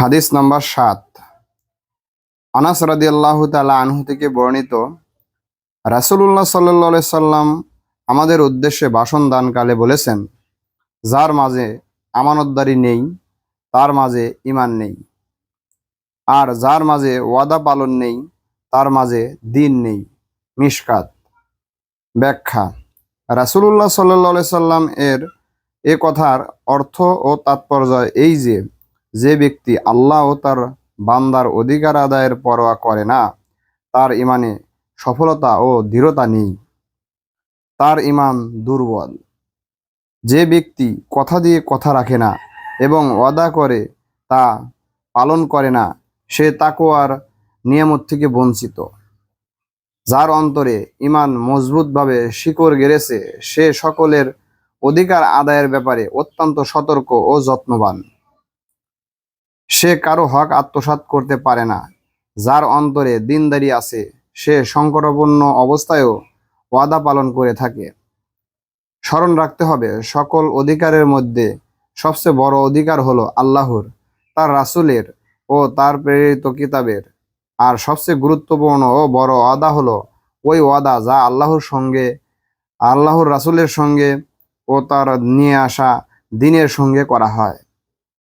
হাদিস নম্বর সাত। আনাস রাদিয়াল্লাহু তাআলা আনহু থেকে বর্ণিত, রাসূলুল্লাহ সাল্লাল্লাহু সাল্লাম আমাদের উদ্দেশ্যে ভাষণ দানকালে বলেছেন, যার মাঝে আমানতদারি নেই, তার মাঝে ঈমান নেই। আর যার মাঝে ওয়াদা পালন নেই, তার মাঝে দিন নেই। মিশকাত। ব্যাখ্যা। রাসূলুল্লাহ সাল্লাল্লাহু সাল্লাম এর এ কথার অর্থ ও তাৎপর্য এই যে যে ব্যক্তি আল্লাহ ও তার বান্দার অধিকার আদায়ের পরোয়া করে না, তার ইমানে সফলতা ও দৃঢ়তা নেই। তার ইমান দুর্বল। যে ব্যক্তি কথা দিয়ে কথা রাখে না এবং ওয়াদা করে তা পালন করে না, সে তাকোয়ার নিয়ামত থেকে বঞ্চিত। যার অন্তরে ইমান মজবুতভাবে শিকড় গেড়েছে, সে সকলের অধিকার আদায়ের ব্যাপারে অত্যন্ত সতর্ক ও যত্নবান। সে কারও হক আত্মসাৎ করতে পারে না, যার অন্তরে দিনদারি আছে, সে সংকটাপন্ন অবস্থায়ও ওয়াদা পালন করে থাকে। স্মরণ রাখতে হবে, সকল অধিকারের মধ্যে সবচেয়ে বড় অধিকার হলো আল্লাহর, তার রাসূলের ও তার প্রেরিত কিতাবের। আর সবচেয়ে গুরুত্বপূর্ণ ও বড় ওয়াদা হলো ওই ওয়াদা যা আল্লাহর সঙ্গে, আল্লাহর রাসূলের সঙ্গে ও তার নিয়ে আসা দিনের সঙ্গে করা হয়।